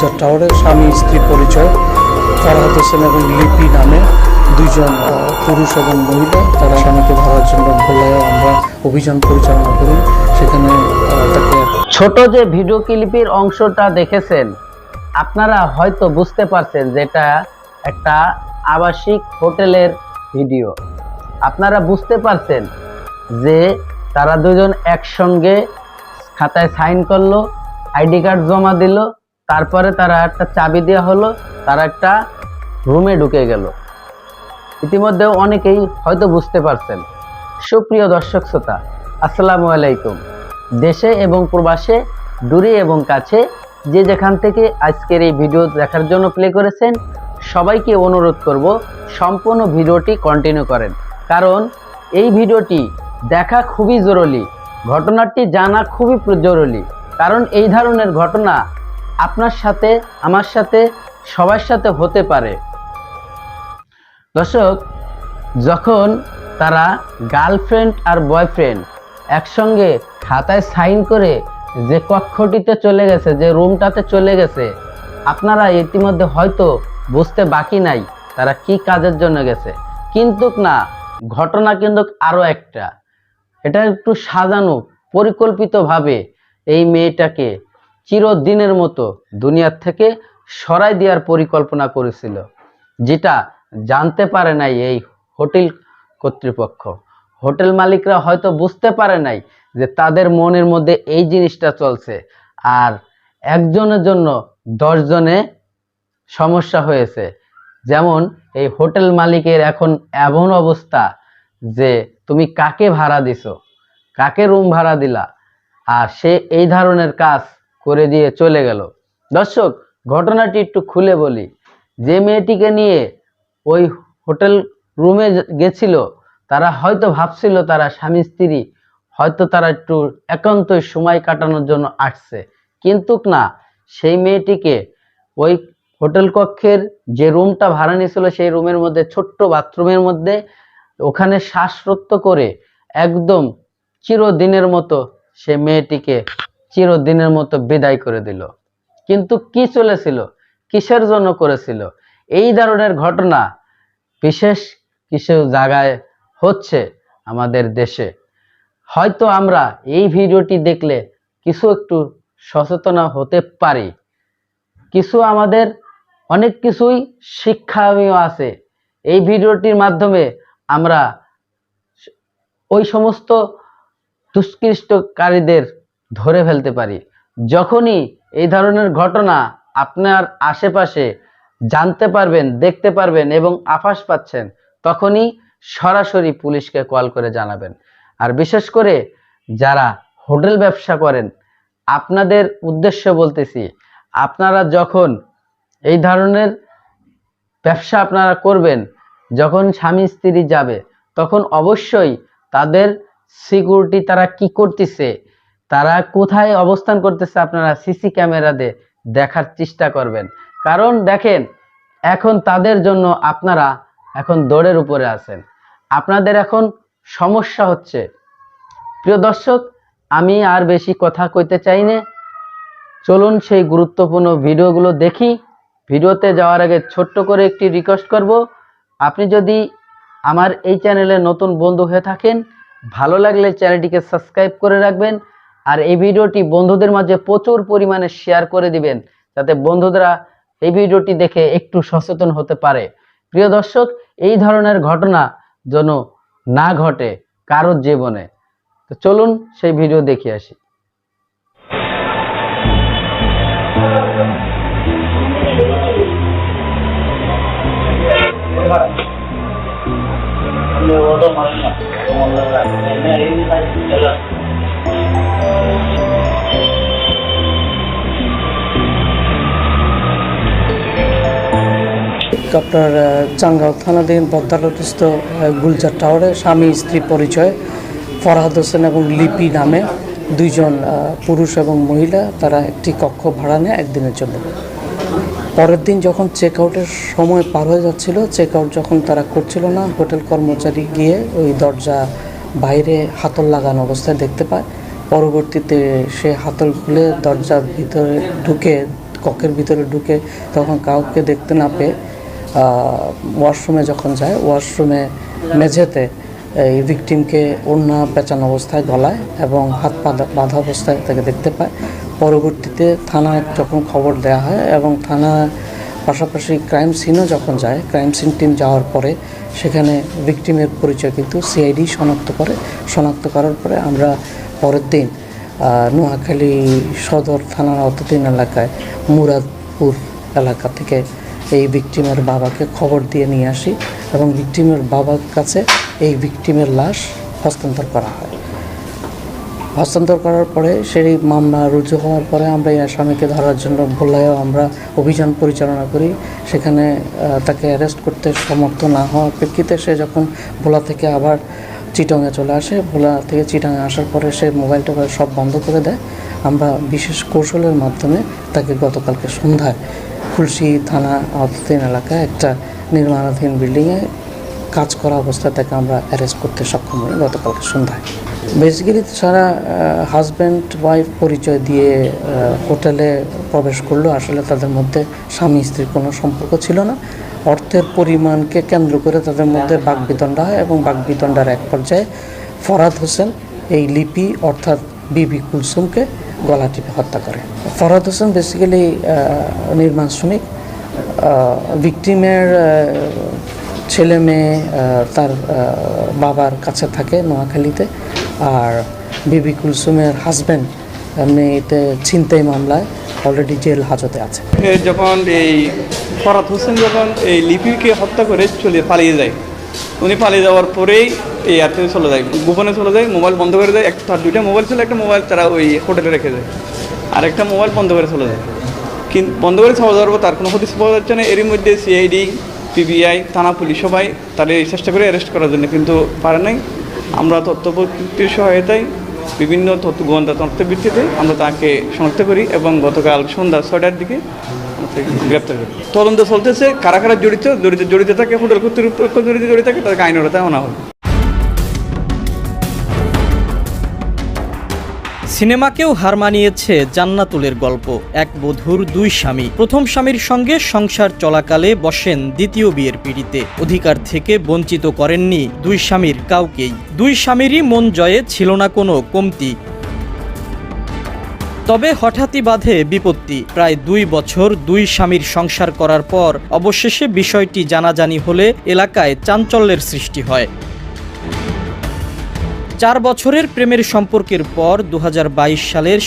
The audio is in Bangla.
গুলজার টাওয়ারে স্বামী স্ত্রী পরিচয় ফরহাদ হোসেন এবং লিপি নামে দুইজন পুরুষ এবং মহিলা, তারা স্বামীকে ধরার জন্য ভোলায় আমরা অভিযান পরিচালনা করি। সেখানে ছোট যে ভিডিও ক্লিপের অংশটা দেখেছেন, আপনারা হয়তো বুঝতে পারছেন যেটা একটা আবাসিক হোটেলের ভিডিও। আপনারা বুঝতে পারছেন যে তারা দুজন একসঙ্গে খাতায় সাইন করল, আইডি কার্ড জমা দিল তারপরে তারা একটা চাবি দেওয়া হলো, তারা একটা রুমে ঢুকে গেল। ইতিমধ্যে অনেকেই হয়তো বুঝতে পারছেন। সুপ্রিয় দর্শক শ্রোতা, আসসালামু আলাইকুম। দেশে এবং প্রবাসে, দূরে এবং কাছে যে যেখান থেকে আজকের এই ভিডিও দেখার জন্য প্লে করেছেন, সবাইকে অনুরোধ করব সম্পূর্ণ ভিডিওটি কন্টিনিউ করেন। কারণ এই ভিডিওটি দেখা খুবই জরুরি, ঘটনাটি জানা খুবই জরুরি। কারণ এই ধরনের ঘটনা আপনার সাথে, আমার সাথে, সবার সাথে হতে পারে। দর্শক, যখন তারা গার্লফ্রেন্ড আর বয়ফ্রেন্ড একসঙ্গে খাতায় সাইন করে যে কক্ষটিতে চলে গেছে, যে রুমটাতে চলে গেছে, আপনারা ইতিমধ্যে হয়তো বুঝতে বাকি নাই তারা কি কাজের জন্য গেছে। কিন্তু না, ঘটনা কিন্তু আরও একটা। এটা একটু সাজানো, পরিকল্পিতভাবে এই মেয়েটাকে চিরদিনের মতো দুনিয়ার থেকে সরাই দেওয়ার পরিকল্পনা করেছিল, যেটা জানতে পারে নাই এই হোটেল কর্তৃপক্ষ। হোটেল মালিকরা হয়তো বুঝতে পারে নাই যে তাদের মনের মধ্যে এই জিনিসটা চলছে, আর একজনের জন্য দশজনে সমস্যা হয়েছে। যেমন এই হোটেল মালিকের এখন এমন অবস্থা যে তুমি কাকে ভাড়া দিছো, কাকে রুম ভাড়া দিলা, আর সে এই ধরনের কাজ করে দিয়ে চলে গেল। দর্শক, ঘটনাটি একটু খুলে বলি। যে মেয়েটিকে নিয়ে ওই হোটেল রুমে গেছিল, তারা হয়তো ভাবছিল তারা স্বামী স্ত্রী, হয়তো তারা একটু একান্তই সময় কাটানোর জন্য আসছে। কিন্তু না, সেই মেয়েটিকে ওই হোটেল কক্ষের যে রুমটা ভাড়া নিয়েছিল, সেই রুমের মধ্যে, ছোট্ট বাথরুমের মধ্যে, ওখানে শ্বাসরোধ করে একদম চিরদিনের মতো সে মেয়েটিকে চিরদিনের মতো বিদায় করে দিল। কিন্তু কি চলেছিল? কিসের জন্য করেছিল? এই ধরনের ঘটনা বিশেষ কিছু জায়গায় হচ্ছে আমাদের দেশে। হয়তো আমরা এই ভিডিওটি দেখলে কিছু একটু সচেতন হতে পারি। কিছু আমাদের অনেক কিছুই শিক্ষামীয় আছে। এই ভিডিওটির মাধ্যমে আমরা ওই সমস্ত দুষ্কৃষ্টকারীদের ধরে ফেলতে পারি। যখনই এই ধরনের ঘটনা আপনার আশেপাশে জানতে পারবেন, দেখতে পারবেন এবং আভাস পাচ্ছেন, তখনই সরাসরি পুলিশকে কল করে জানাবেন। আর বিশেষ করে যারা হোটেল ব্যবসা করেন, আপনাদের উদ্দেশ্য বলতেছি, আপনারা যখন এই ধরনের ব্যবসা আপনারা করবেন, যখন স্বামী স্ত্রী যাবে, তখন অবশ্যই তাদের সিকিউরিটি তারা কি করতেছে তারা কোথায় অবস্থান করতেছে আপনারা সিসি ক্যামেরাতে দেখার চেষ্টা করবেন। কারণ দেখেন, এখন তাদের জন্য আপনারা এখন দৌড়ের উপরে আছেন। আপনাদের এখন সমস্যা হচ্ছে। প্রিয় দর্শক, আমি আর বেশি কথা কইতে চাই না। চলুন সেই গুরুত্বপূর্ণ ভিডিওগুলো দেখি। ভিডিওতে যাওয়ার আগে ছোট্ট করে একটি রিকোয়েস্ট করব। আপনি যদি আমার এই চ্যানেলে নতুন বন্ধু হয়ে থাকেন, ভালো লাগলে চ্যানেলটিকে সাবস্ক্রাইব করে রাখবেন। আর এই ভিডিওটি বন্ধুদের মাঝে প্রচুর পরিমাণে শেয়ার করে দিবেন, যাতে বন্ধুরা এই ভিডিওটি দেখে একটু সচেতন হতে পারে। প্রিয় দর্শক, এই ধরনের ঘটনা যেন না ঘটে কারোর জীবনে। তো চলুন সেই ভিডিও দেখে আসি। আপনার আহ, চাঙ্গাও থানাধীন বদ্দালস্থ গুলজার টাওয়ারে স্বামী স্ত্রী পরিচয় ফরহাদ হোসেন এবং লিপি নামে দুইজন পুরুষ এবং মহিলা তারা একটি কক্ষ ভাড়া নেয় একদিনের জন্য। পরের দিন যখন চেক আউটের সময় পার হয়ে যাচ্ছিল চেক আউট যখন তারা করছিল না হোটেল কর্মচারী গিয়ে ওই দরজা বাইরে হাতল লাগানো অবস্থায় দেখতে পায়। পরবর্তীতে সে হাতল খুলে দরজার ভিতরে ঢুকে কক্ষের ভিতরে ঢুকে তখন কাউকে দেখতে না পেয়ে ওয়াশরুমে যখন যায় ওয়াশরুমে মেঝেতে এই ভিকটিমকে ওড়না পেঁচানো অবস্থায় গলায় এবং হাত পা বাঁধা অবস্থায় তাকে দেখতে পায়। পরবর্তীতে থানায় যখন খবর দেওয়া হয় এবং থানা পাশাপাশি ক্রাইম সিনও যখন যায় ক্রাইম সিন টিম যাওয়ার পরে সেখানে ভিকটিমের পরিচয় কিন্তু সিআইডি শনাক্ত করে। শনাক্ত করার পরে আমরা পরের দিন নোয়াখালী সদর থানার আওতাধীন এলাকায় মুরাদপুর এলাকা থেকে এই ভিকটিমের বাবাকে খবর দিয়ে নিয়ে আসি এবং ভিকটিমের বাবার কাছে এই ভিকটিমের লাশ হস্তান্তর করা হয়। হস্তান্তর করার পরে সেই মামলা রুজু হওয়ার পরে আমরা এই আসামিকে ধরার জন্য ভোলায়ও আমরা অভিযান পরিচালনা করি। সেখানে তাকে অ্যারেস্ট করতে সমর্থ না হওয়ার প্রেক্ষিতে সে যখন ভোলা থেকে আবার চিটংয়ে চলে আসে, ভোলা থেকে চিটাঙে আসার পরে সে মোবাইল টোবাইল সব বন্ধ করে দেয়। আমরা বিশেষ কৌশলের মাধ্যমে তাকে গতকালকে সন্ধ্যায় খুলশি থানা আওতাধীন এলাকায় একটা নির্মাণাধীন বিল্ডিংয়ে কাজ করা অবস্থায় তাকে আমরা অ্যারেস্ট করতে সক্ষম হই গতকালকে সন্ধ্যায়। বেসিক্যালি সারা হাজব্যান্ড ওয়াইফ পরিচয় দিয়ে হোটেলে প্রবেশ করল। আসলে তাদের মধ্যে স্বামী স্ত্রীর কোনো সম্পর্ক ছিল না। অর্থের পরিমাণকে কেন্দ্র করে তাদের মধ্যে বাকবিতণ্ডা হয় এবং বাকবিতণ্ডার এক পর্যায়ে ফরাদ হোসেন, এই লিপি অর্থাৎ বিবি কুলসুমকে গলা টিপে হত্যা করে। ফরাদ হোসেন বেসিক্যালি নির্মাণ শ্রমিক। ভিকটিমের ছেলে মেয়ে তার বাবার কাছে থাকে নোয়াখালীতে। আর বিবি কুলসুমের হাজব্যান্ড এমনিতে ছিনতাই মামলায় অলরেডি জেল হাজতে আছে। যখন এই ফরাত হোসেন যখন এই লিপিকে হত্যা করে চলে পালিয়ে যায় উনি পালিয়ে যাওয়ার পরেই এই থেকে চলে যায়। গোপনে চলে যায় মোবাইল বন্ধ করে দেয়। একটা তার দুইটা মোবাইল ছিল, একটা মোবাইল তারা ওই হোটেলে রেখে দেয়। আর একটা মোবাইল বন্ধ করে চলে যায়। কিন্তু বন্ধ করে চলে যাওয়ার পর তার কোনো হদিস পাওয়া যাচ্ছে না। এরই মধ্যে সিআইডি পিবিআই থানা পুলিশ সবাই তাদের চেষ্টা করে অ্যারেস্ট করার জন্য, কিন্তু পারে নাই। আমরা তথ্যপ্রযুক্তির সহায়তায় বিভিন্ন তথ্য গোয়েন্দা তথ্যের ভিত্তিতে আমরা তাকে শনাক্ত করি এবং গতকাল সন্ধ্যা ছয়টার দিকে গ্রেপ্তার তদন্ত চলতেছে, কারা কারা জড়িত জড়িত জড়িত থাকে, হোটেল কর্তৃপক্ষ জড়িত জড়িত থাকে, তাদেরকে আইনরতায় আনা হবে সিনেমাকেও হার মানিয়েছে জান্নাতুলের গল্প। এক বধূর দুই স্বামী। প্রথম স্বামীর সঙ্গে সংসার চলাকালে বসেন দ্বিতীয় বিয়ের পিড়িতে। অধিকার থেকে বঞ্চিত করেননি দুই স্বামীর কাউকেই। দুই স্বামীরই মন জয়ে ছিল না কোনো কমতি। তবে হঠাৎই বাঁধে বিপত্তি। প্রায় দুই বছর দুই স্বামীর সংসার করার পর অবশেষে বিষয়টি জানাজানি হলে এলাকায় চাঞ্চল্যের সৃষ্টি হয়। চার বছরের প্রেমের সম্পর্কের পর দু হাজার বাইশ সালের